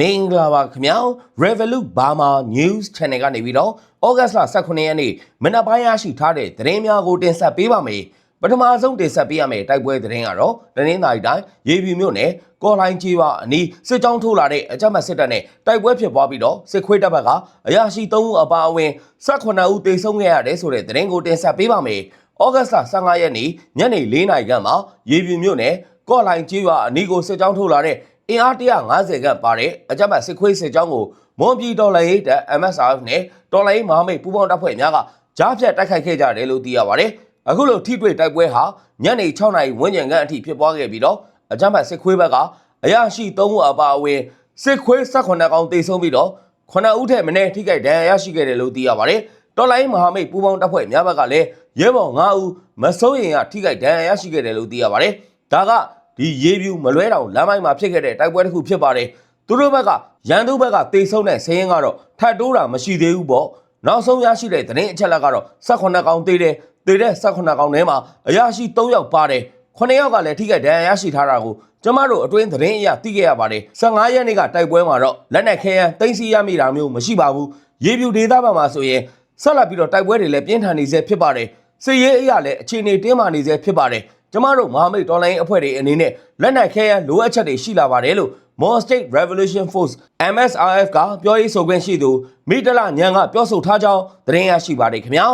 မင်္ဂလာပါခင်ဗျာ Revolut Burma News Channel ကနေပြီးတော့ဩဂတ်စ်လ18ရက်နေ့မနက်ပိုင်းရရှိထားတဲ့သတင်းများကိုတင်ဆက်ပေးပါမယ်ပထမဆုံးတင်ဆက်ပေးရမယ့်တိုက်ပွဲသတင်းကတော့တနင်္လာရီတိုင်းရေပြူမြို့နယ်ကော်လိုင်းကြီးပါအနီးစစ်ကြောင်းထိုးလာတဲ့အကြမ်းဖက်စစ်တပ်နဲ့တိုက်ပွဲဖြစ်ပွားပြီးတော့စစ်ခွေးတပ်ဘက်ကအရာရှိ3ဦးအပါအဝင်18ဦးသေဆုံးခဲ့ရတယ်ဆိုတဲ့သတင်းကိုတင်ဆက်ပေးပါမယ်ဩဂတ်စ်လ15ရက်နေ့ညနေ4နာရီခန့်မှာရေပြူမြို့နယ်ကော်လိုင်းကြီးပါအနီးကိုစစ်ကြောင်းထိုးလာတဲ့ အင်အား150ခန့်ပါတဲ့အကြမ်းဖက်စစ်ခွေးစစ်ကြောင်းကိုမွန်ပြည်တော်လှန်ရေးတပ် MSRF နဲ့တော်လှန်ရေးမဟာမိတ်ပူးပေါင်းတပ်ဖွဲ့များကကြားဖြတ်တိုက်ခိုက်ခဲ့ကြတယ်လို့သိရပါတယ်။အခုလိုထိတွေ့တိုက်ပွဲဟာညနေ6နာရီဝန်းကျင်ခန့်အထိဖြစ်ပွားခဲ့ပြီးတော့အကြမ်းဖက်စစ်ခွေးဘက်ကအရာရှိ3ဦးအပါအဝင်စစ်ခွေး18ကောင်တေဆုံးပြီးတော့9ဦးထက်မနည်းထိခိုက်ဒဏ်ရာရရှိခဲ့တယ်လို့သိရပါတယ်။တော်လိုင်းမဟာမိတ်ပူးပေါင်းတပ်ဖွဲ့များဘက်ကလည်းရဲဘော်9ဦးမစိုးရင်ရထိခိုက်ဒဏ်ရာရရှိခဲ့တယ်လို့သိရပါတယ်။ဒါက ဒီရေပြူမလွဲတောင်လမ်းမိုက်မှာဖြစ်ခဲ့တဲ့တိုက်ပွဲတစ်ခုဖြစ်ပါတယ်။သူတို့ဘက်ကရန်သူဘက်ကတေဆုံးတဲ့ဆင်းရင်ကတော့ထပ်တိုးတာမရှိသေးဘူးပေါ့။နောက်ဆုံးရရှိတဲ့သတင်းအချက်လက်ကတော့18ကောင်တေးတယ်။တေးတဲ့18ကောင်ထဲမှာအရာရှိ3ယောက်ပါတယ်။9ယောက်ကလည်းထိခိုက်ဒဏ်ရာရရှိထားတာကိုကျမတို့အတွင်းသတင်းအရသိခဲ့ရပါတယ်15ရက်နေ့ကတိုက်ပွဲမှာတော့လက်နက်ခဲယမ်းတင်စီရမိတာမျိုးမရှိပါဘူးရေပြူဒေသဘက်မှာဆိုရင်ဆက်လက်ပြီးတော့တိုက်ပွဲတွေလည်းပြင်းထန်နေစေဖြစ်ပါတယ်စစ်ရေးအရာလည်းအခြေအနေတင်းမာနေစေဖြစ်ပါတယ် ကျမတို့မဟာမိတ်တော်လိုင်းအဖွဲ့တွေအနေနဲ့လက်နက်ခဲယမ်းလိုအပ်ချက်တွေရှိလာပါတယ်လို့ Mon State Revolution Force MSRF ကပြောရေးဆိုခွင့်ရှိသူမိတလညံကပြောဆိုထားကြောင်းသတင်းရရှိပါတယ်ခင်ဗျာ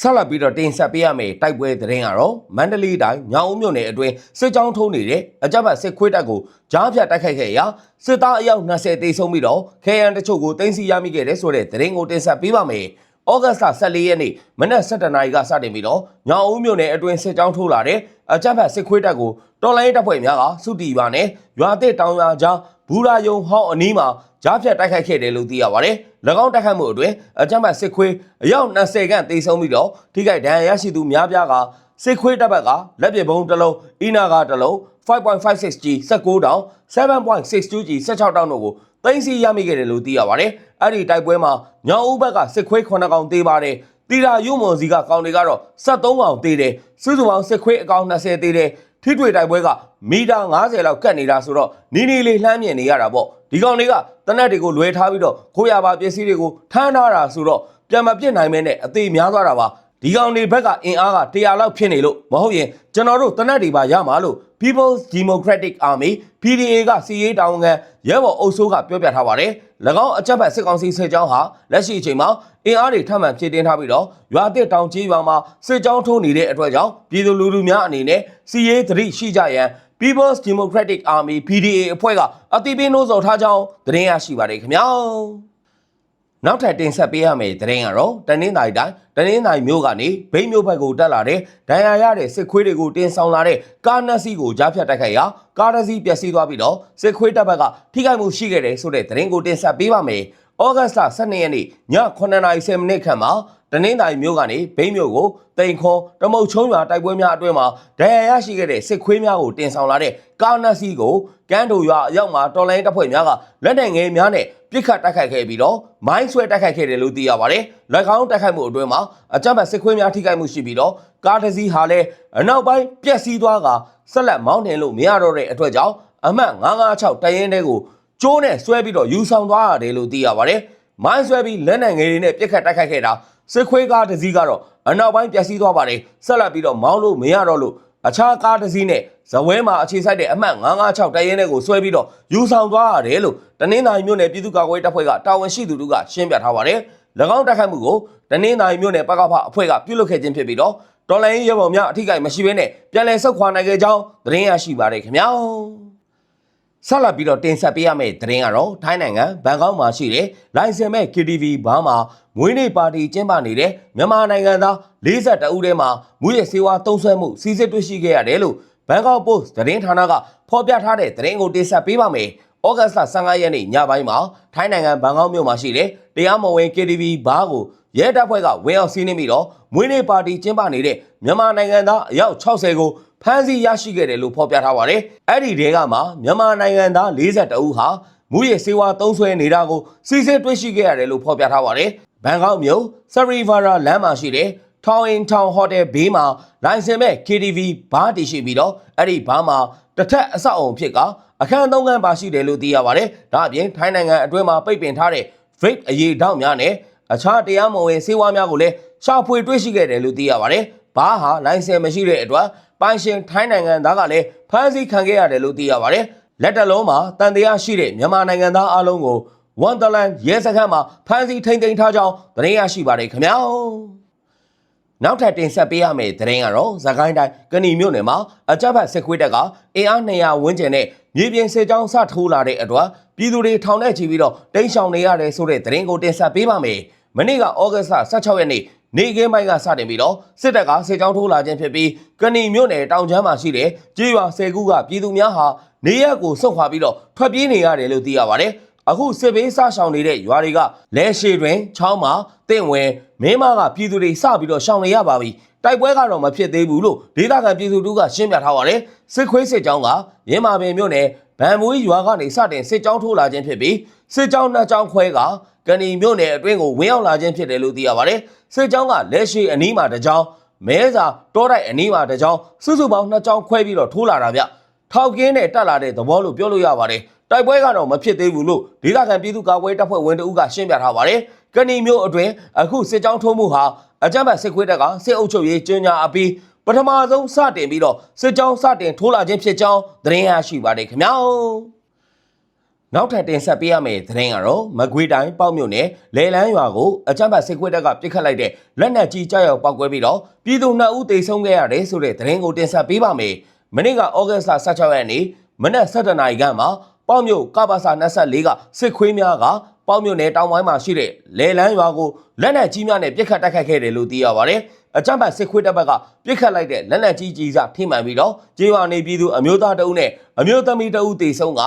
ဆက်လက်ပြီးတော့တင်ဆက်ပေးရမယ့်တိုက်ပွဲသတင်းကတော့မန္တလေးတိုင်းညောင်ဦးမြို့နယ်အတွင်းစစ်ကြောင်းထုံးနေတဲ့အကြမ်းဖက်စစ်ခွေးတပ်ကိုကြားဖြတ်တိုက်ခိုက်ခဲ့ရာစစ်သားအယောက်20တေဆုံးပြီးတော့ခဲယံတချို့ကိုတင်စီရမိခဲ့တဲ့ဆိုတဲ့သတင်းကိုတင်ဆက်ပေးပါမယ်။ ဩဂတ်စ်လ14ရက်နေ့မနက်7:00နာရီကစတင်ပြီးတော့ညောင်ဦးမြို့နယ်အတွင်းစစ်ကြောင်းထိုးလာတဲ့အကြမ်းဖက်စစ်ခွေးတပ်ကိုတော်လိုင်းတပ်ဖွဲ့များကစုတီပါနဲ့ရွာတစ်တောင်ရွာကြားဘူရာယုံဟောင်းအနီးမှာကြားဖြတ်တိုက်ခိုက်ခဲ့တယ်လို့သိရပါတယ်။၎င်းတိုက်ခိုက်မှုအတွင်းအကြမ်းဖက်စစ်ခွေးအယောက်20ခန့်တေဆုံးပြီးတော့ထိခိုက်ဒဏ်ရာရရှိသူများပြားကစစ်ခွေးတပ်ဘက်ကလက်ပစ်ဗုံးတစ်လုံးအီနာကတစ်လုံး 5.56G 16တောင် 7.62G 16တောင်တို့ကို သိမ်းဆည်းရမိခဲ့တယ်လို့သိရပါတယ်။အဲ့ဒီတိုက်ပွဲမှာညောင်ဦးဘက်ကစစ်ခွေး9ကောင်တေးပါတယ်။တီရာယုံမွန်စီကကောင်တွေကတော့73ကောင်တေးတယ်။စုစုပေါင်းစစ်ခွေးအကောင်20တေးတယ်။ထိတွေ့တိုက်ပွဲကမီတာ90လောက်ကတ်နေတာဆိုတော့နီးနီးလေးလှမ်းမြင်နေရတာပေါ့။ဒီကောင်တွေကတနက်တွေကိုလွဲထားပြီးတော့ခိုးရပါပစ္စည်းတွေကိုထမ်းထားတာဆိုတော့ပြန်မပြစ်နိုင်မဲနဲ့အသေးများသွားတာပါ။ ဒီကောင်တွေဘက်ကအင်အားက100လောက်ဖြစ်နေလို့မဟုတ်ရင်ကျွန်တော်တို့တနက်တွေပါရမှာလို့ People's Democratic Army PDA ကစီရေးတောင်းခံရဲဘော်အုပ်စိုးကပြောပြထားပါတယ်။၎င်းအကြက်ဖက်စစ်ကောင်စီစစ်ကြောင်းဟာလက်ရှိအချိန်မှာအင်အားတွေထပ်မံဖြည့်တင်းထားပြီးတော့ရွာတစ်တောင်ကြီးရွာမှာစစ်ကြောင်းထိုးနေတဲ့အတွက်ကြောင့်ပြည်သူလူထုများအနေနဲ့စီရေးသတိရှိကြရန် People's Democratic Army PDA အဖွဲ့ကအတိပေးနှိုးဆော်ထားကြောင်းသတင်းရရှိပါတယ်ခင်ဗျာ။ နောက်ထပ်တင်ဆက်ပေးရမယ့်သတင်းကတော့တနင်္သာရီတိုင်းတနင်္သာရီမြို့ကနေဘိန်းမြို့ဘက်ကိုတက်လာတဲ့ဒဏ်ရာရတဲ့စစ်ခွေးတွေကိုတင်ဆောင်လာတဲ့ကားနှစ်စီးကိုကြားဖြတ်တိုက်ခိုက်ရာကားတစ်စီးပျက်စီးသွားပြီးတော့စစ်ခွေးတပ်ဘက်ကထိခိုက်မှုရှိခဲ့တယ်ဆိုတဲ့သတင်းကိုတင်ဆက်ပေးပါမယ်။ ဩဂတ်စ်လ12ရက်နေ့ည9:30မိနစ်ခန့်မှာတနင်္သာရီမြို့ကနေဘိန်းမြို့ကိုတိန်ခွန်တမုတ်ချုံရွာတိုက်ပွဲများအတွင်းမှာဒဏ်ရာရရှိခဲ့တဲ့စစ်ခွေးများကိုတင်ဆောင်လာတဲ့ကားနှစ်စီးကိုကန်းတိုရွာအရောက်မှာတော်လိုင်းတပ်ဖွဲ့များကလက်နက်ငယ်များနဲ့ပြစ်ခတ်တိုက်ခိုက်ခဲ့ပြီးတော့မိုင်းဆွဲတိုက်ခိုက်ခဲ့တယ်လို့သိရပါတယ်။လက်ကောင်းတိုက်ခိုက်မှုအတွင်းမှာအကြမ်းဖက်စစ်ခွေးများထိခိုက်မှုရှိပြီးတော့ကားတစ်စီးဟာလည်းအနောက်ပိုင်းပျက်စီးသွားကဆက်လက်မောင်းနှင်လို့မရတော့တဲ့အတွက်ကြောင့်အမှတ်956တရင်တဲကို ကျိုးနဲ့ဆွဲပြီးတော့ယူဆောင်သွားရတယ်လို့သိရပါတယ်။မိုင်းဆွဲပြီးလက်နက်ငယ်တွေနဲ့ပြစ်ခတ်တိုက်ခိုက်ခဲ့တာစစ်ခွေးကားတစ်စီးကတော့အနောက်ပိုင်းပျက်စီးသွားပါတယ်ဆက်လက်ပြီးတော့မောင်းလို့မရတော့လို့အခြားကားတစ်စီးနဲ့ဇဝဲမှာအခြေစိုက်တဲ့အမှတ်956တရင်တဲ့ကိုဆွဲပြီးတော့ယူဆောင်သွားရတယ်လို့တနင်္သာရီမြို့နယ်ပြည်သူ့ကာကွယ်တပ်ဖွဲ့ကတာဝန်ရှိသူတို့ကရှင်းပြထားပါတယ်။၎င်းတိုက်ခိုက်မှုကိုတနင်္သာရီမြို့နယ်ပကဖအဖွဲ့ကပြုလုပ်ခဲ့ခြင်းဖြစ်ပြီးတော့တော်လိုင်းရဲဘော်များအထိကိမရှိဘဲနဲ့ပြန်လည်ဆုတ်ခွာနိုင်ခဲ့ကြောင်းသတင်းရရှိပါတယ်ခင်ဗျာ။ ဆက်လက်ပြီးတော့တင်ဆက်ပေးရမယ့်သတင်းကတော့ထိုင်းနိုင်ငံဘန်ကောက်မှာရှိတဲ့လိုင်စင်မဲ့ KTV ဘားမှာမွေးနေ့ပါတီကျင်းပနေတဲ့မြန်မာနိုင်ငံသား42ဦးထဲမှာမူရစေဝါတုံးဆွဲမှုစီစစ်တွေ့ရှိခဲ့ရတယ်လို့ဘန်ကောက်ပို့စ်သတင်းဌာနကဖော်ပြထားတဲ့သတင်းကိုတင်ဆက်ပေးပါမယ်။ဩဂတ်စ်လ15ရက်နေ့ညပိုင်းမှာထိုင်းနိုင်ငံဘန်ကောက်မြို့မှာရှိတဲ့တရားမဝင် KTV ဘားကိုရဲတပ်ဖွဲ့ကဝင်အောင်စီးနှင်းပြီးတော့မွေးနေ့ပါတီကျင်းပနေတဲ့မြန်မာနိုင်ငံသားအယောက်60ကိုဖမ်းဆီးရရှိခဲ့တယ်လို့ဖော်ပြထားပါတယ်။အဲ့ဒီတဲကမှမြန်မာနိုင်ငံသား42ဦးဟာမူရစေဝါသုံးဆွဲနေတာကိုစီစစ်တွေ့ရှိခဲ့ရတယ်လို့ဖော်ပြထားပါတယ်။ဘန်ကောက်မြို့ဆရီဗာရာလမ်းမှာရှိတဲ့ထောင်အင်ထောင်ဟိုတယ်ဘေးမှာလိုင်စင်မဲ့ KTV ဘားတည်ရှိပြီးတော့အဲ့ဒီဘားမှာတစ်ထက်အဆောက်အုံဖြစ်ကအအခန်းသုံးခန်းပါရှိတယ်လို့သိရပါတယ်ဒါအပြင်ထိုင်းနိုင်ငံအတွင်းမှာပိတ်ပင်ထားတဲ့ vape အရေးတောက်များနဲ့အခြားတရားမဝင်ဆေးဝါးများကိုလည်းရှာဖွေတွေ့ရှိခဲ့တယ်လို့သိရပါတယ် ဘာဟာလိုင်စင်မရှိတဲ့အတွက်ပိုင်ရှင်ထိုင်းနိုင်ငံသားကလည်းဖမ်းဆီးခံခဲ့ရတယ်လို့သိရပါတယ်လက်တလုံးမှာတန်တရားရှိတဲ့မြန်မာနိုင်ငံသားအလုံးကိုဝန်တလန်ရဲစခန်းမှာဖမ်းဆီးထိန်းသိမ်းထားကြောင်းသတင်းရရှိပါတယ်ခင်ဗျာနောက်ထပ်တင်ဆက်ပေးရမယ့်သတင်းကတော့သခိုင်းတိုင်းကဏီမြို့နယ်မှာအကြမ်းဖက်စစ်ခွေးတပ်ကအင်အား200ဝန်းကျင်နဲ့မြေပြင်စစ်ကြောင်းစထိုးလာတဲ့အတွက်ပြည်သူတွေထောင်ထဲချီပြီးတော့တိမ်းရှောင်နေရတယ်ဆိုတဲ့သတင်းကိုတင်ဆက်ပေးပါမယ်။မနေ့ကဩဂတ်စ်လ16ရက်နေ့ နေကင်းပိုင်းကစတင်ပြီးတော့စစ်တပ်ကစစ်ကြောင်းထိုးလာခြင်းဖြစ်ပြီးကဏီမြို့နယ်တောင်ချမ်းမှာရှိတဲ့ကြေးရွာဆယ်ခုကပြည်သူများဟာနေရက်ကိုဆုတ်ခွာပြီးတော့ထွက်ပြေးနေရတယ်လို့သိရပါတယ်။အခုစစ်ဘေးစရှောင်နေတဲ့ရွာတွေကလဲရှိတွင်ချောင်းမှာတင့်ဝင်မင်းမကပြည်သူတွေစပြီးတော့ရှောင်နေရပါပြီတိုက်ပွဲကတော့မဖြစ်သေးဘူးလို့ဒေသခံပြည်သူတို့ကရှင်းပြထားပါတယ်စစ်ခွေးစစ်ကြောင်းကရင်းမာပင်မြို့နယ်ဗန်မွေးရွာကနေစတင်စစ်ကြောင်းထိုးလာခြင်းဖြစ်ပြီးစစ်ကြောင်းနှစ်ကြောင်းခွဲက ကဏီမြို့နယ်အတွင်းကိုဝင်ရောက်လာခြင်းဖြစ်တယ်လို့သိရပါတယ်စစ်ကြောင်းကလဲရှိအနီးမှာတစ်ကြောင်းမဲစာတောတိုက်အနီးမှာတစ်ကြောင်းစုစုပေါင်းနှစ်ကြောင်းခွဲပြီးတော့ထိုးလာတာဗျထောက်ကင်းနဲ့တက်လာတဲ့သဘောလို့ပြောလို့ရပါတယ်။တိုက်ပွဲကတော့မဖြစ်သေးဘူးလို့ဒေသခံပြည်သူ့ကာကွယ်တပ်ဖွဲ့ဝင်တအုပ်ကရှင်းပြထားပါတယ်။ကဏီမျိုးအတွင်းအခုစစ်ကြောင်းထိုးမှုဟာအကြမ်းဖက်စစ်ခွေးတပ်ကစစ်အုပ်ချုပ်ရေးကျင်းညာအပြီးပထမဆုံးစတင်ပြီးတော့စစ်ကြောင်းစတင်ထိုးလာခြင်းဖြစ်ကြောင်းသတင်းရရှိပါတယ်ခင်ဗျာ။ နောက်ထပ်တင်ဆက်ပေးရမယ့်သတင်းကတော့မကွေးတိုင်းပေါ့မြို့နယ်လေလန်းရွာကိုအကြမ်းဖက်စစ်ခွေးတပ်ကပစ်ခတ်လိုက်တဲ့လက်နက်ကြီးကြောက်ရောက်ပောက်ကွဲပြီးတော့ပြည်သူနှစ်ဦးသေဆုံးခဲ့ရတယ်ဆိုတဲ့သတင်းကိုတင်ဆက်ပေးပါမယ်။မနေ့ကဩဂတ်စ်လ16ရက်နေ့မနက်7:00နာရီခန့်မှာပေါ့မြို့ကပ္ပစာ24ကစစ်ခွေးများကပေါ့မြို့နယ်တောင်ပိုင်းမှာရှိတဲ့လေလန်းရွာကိုလက်နက်ကြီးများနဲ့ပစ်ခတ်တိုက်ခိုက်ခဲ့တယ်လို့သိရပါတယ်။အကြမ်းဖက်စစ်ခွေးတပ်ဘက်ကပစ်ခတ်လိုက်တဲ့လက်နက်ကြီးကြီးစားထိမှန်ပြီးတော့ကျေးရွာနေပြည်သူအမျိုးသားတအုပ်နဲ့အမျိုးသမီးတအုပ်သေဆုံးက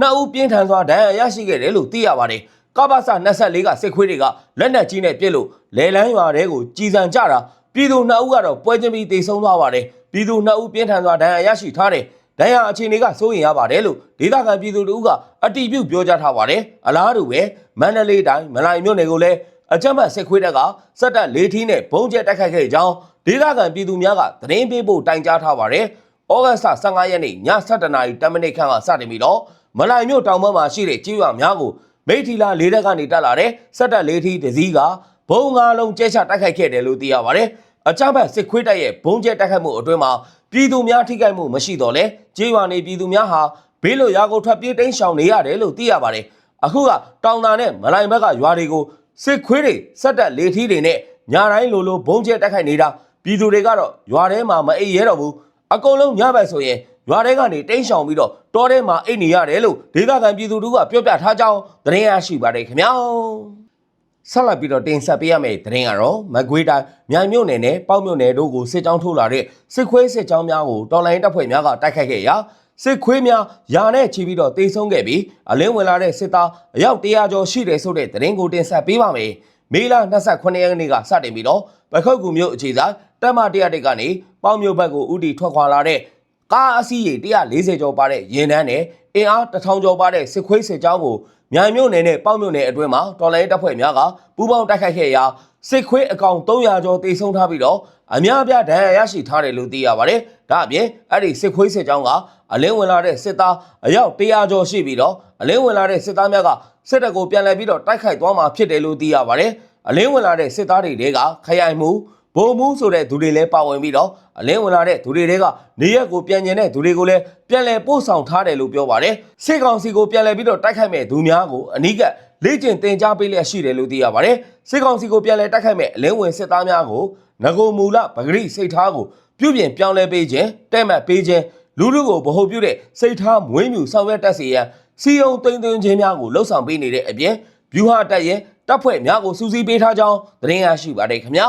နှစ်ဦးပြင်းထန်စွာဒဏ်ရာရရှိခဲ့တယ်လို့သိရပါတယ်။ကပ္ပစာ24ကစစ်ခွေးတွေကလက်နက်ကြီးနဲ့ပစ်လို့လေလန်းရွာတဲကိုကြီးစံကြတာပြည်သူနှစ်ဦးကတော့ပွဲချင်းပြီးသေဆုံးသွားပါတယ်။ပြည်သူနှစ်ဦးပြင်းထန်စွာဒဏ်ရာရရှိထားတယ်။ဒဏ်ရာအခြေအနေကစိုးရင်ရပါတယ်လို့ဒေသခံပြည်သူတို့ကအတိပြုပြောကြားထားပါတယ်။အလားတူပဲမန္တလေးတိုင်းမလိုင်မြို့နယ်ကိုလည်းအကြမ်းဖက်စစ်ခွေးတပ်ကစက်တပ်လေးထီးနဲ့ဘုံကျဲတိုက်ခိုက်ခဲ့ကြောင်းဒေသခံပြည်သူများကသတင်းပေးဖို့တိုင်ကြားထားပါတယ်။ဩဂတ်စ်15ရက်နေ့ည7:00နာရီ10မိနစ်ခန့်ကစတင်ပြီးတော့ မလိုင်မြို့တောင်ဘက်မှာရှိတဲ့ကြေးရွာများကိုမိထီလာလေးတက်ကနေတက်လာတဲ့စက်တပ်လေးထီးတစ်စီးကဘုံငါလုံးကျဲချတိုက်ခိုက်ခဲ့တယ်လို့သိရပါတယ်။အကြမ်းဖက်စစ်ခွေးတပ်ရဲ့ဘုံကျဲတိုက်ခိုက်မှုအတွင်းမှာပြည်သူများထိခိုက်မှုမရှိတော့လဲကြေးရွာနေပြည်သူများဟာဘေးလွတ်ရာကိုထွက်ပြေးတိမ်းရှောင်နေရတယ်လို့သိရပါတယ်။အခုကတောင်တာနဲ့မလိုင်ဘက်ကရွာတွေကိုစစ်ခွေးတွေစက်တက်လေထီးတွေနဲ့ညာတိုင်းလိုလိုဘုံကျဲတိုက်ခိုက်နေတာပြည်သူတွေကတော့ရွာထဲမှာမအိပ်ရဲတော့ဘူးအကုန်လုံးညဘက်ဆိုရင် ရွာထဲကနေတိမ်းရှောင်ပြီးတော့တောထဲမှာအိပ်နေရတယ်လို့ဒေသခံပြည်သူတို့ကပြောပြထားကြောင်းသတင်းရရှိပါတယ်ခင်ဗျာဆက်လက်ပြီးတော့တင်ဆက်ပေးရမယ့်သတင်းကတော့မကွေးတိုင်းမြိုင်မြို့နယ်နဲ့ပေါ့မြို့နယ်တို့ကိုစစ်ကြောင်းထိုးလာတဲ့စစ်ခွေးစစ်ကြောင်းများကိုတော်လိုင်းတပ်ဖွဲ့များကတိုက်ခိုက်ခဲ့ရာစစ်ခွေးများယာနဲ့ချီပြီးတော့တေဆုံးခဲ့ပြီးအလင်းဝင်လာတဲ့စစ်သားအယောက်100ကျော်ရှိတယ်ဆိုတဲ့သတင်းကိုတင်ဆက်ပေးပါမယ်။မေလ28ရက်နေ့ကစတင်ပြီးတော့ပခုတ်ကူမြို့အခြေဆိုင်တပ်မ100တိတ်ကနေပေါ့မြို့ဘက်ကိုဥတီထွက်ခွာလာတဲ့ ကားအစီးရေ140ကျော်ပါတဲ့ရင်တန်းနဲ့အင်အား1000ကျော်ပါတဲ့စစ်ခွေးစစ်ကြောင်းကိုမြိုင်မြို့နယ်နဲ့ပေါ့မြို့နယ်အတွင်းမှာတော်လိုင်းတပ်ဖွဲ့များကပူးပေါင်းတိုက်ခိုက်ခဲ့ရာစစ်ခွေးအကောင်300ကျော်တေဆုံးထားပြီးတော့အများအပြားဒဏ်ရာရရှိထားတယ်လို့သိရပါတယ်။ဒါအပြင်အဲ့ဒီစစ်ခွေးစစ်ကြောင်းကအလင်းဝင်လာတဲ့စစ်သားအယောက်100ကျော်ရှိပြီးတော့အလင်းဝင်လာတဲ့စစ်သားများကစစ်တပ်ကိုပြန်လည်ပြီးတော့တိုက်ခိုက်သွားမှာဖြစ်တယ်လို့သိရပါတယ်။အလင်းဝင်လာတဲ့စစ်သားတွေတဲကခရိုင်မှု ဘုံမှုဆိုတဲ့သူတွေလည်းပါဝင်ပြီးတော့အလင်းဝင်လာတဲ့သူတွေတဲကနေရက်ကိုပြန်ကျင်တဲ့သူတွေကိုလည်းပြန်လည်ပို့ဆောင်ထားတယ်လို့ပြောပါတယ်။စစ်ကောင်စီကိုပြန်လည်ပြီးတော့တိုက်ခိုက်မဲ့သူများကိုအနိကလေ့ကျင့်သင်ကြားပေးလျက်ရှိတယ်လို့သိရပါတယ်။စစ်ကောင်စီကိုပြန်လည်တိုက်ခိုက်မဲ့အလင်းဝင်စစ်သားများကိုငကိုမူလပဂရိစိတ်ထားကိုပြုပြင်ပြောင်းလဲပေးခြင်းတဲ့မှတ်ပေးခြင်းလူလူကိုဗဟုပြုတဲ့စိတ်ထားမွေးမြူဆောင်ရွက်တတ်စေရန်စီယုံသိမ့်သိမ်းခြင်းများကိုလှုပ်ဆောင်ပေးနေတဲ့အပြင်ဗျူဟာတက်ရင်တပ်ဖွဲ့များကိုစူးစီးပေးထားကြောင်းသတင်းရရှိပါတယ်ခင်ဗျာ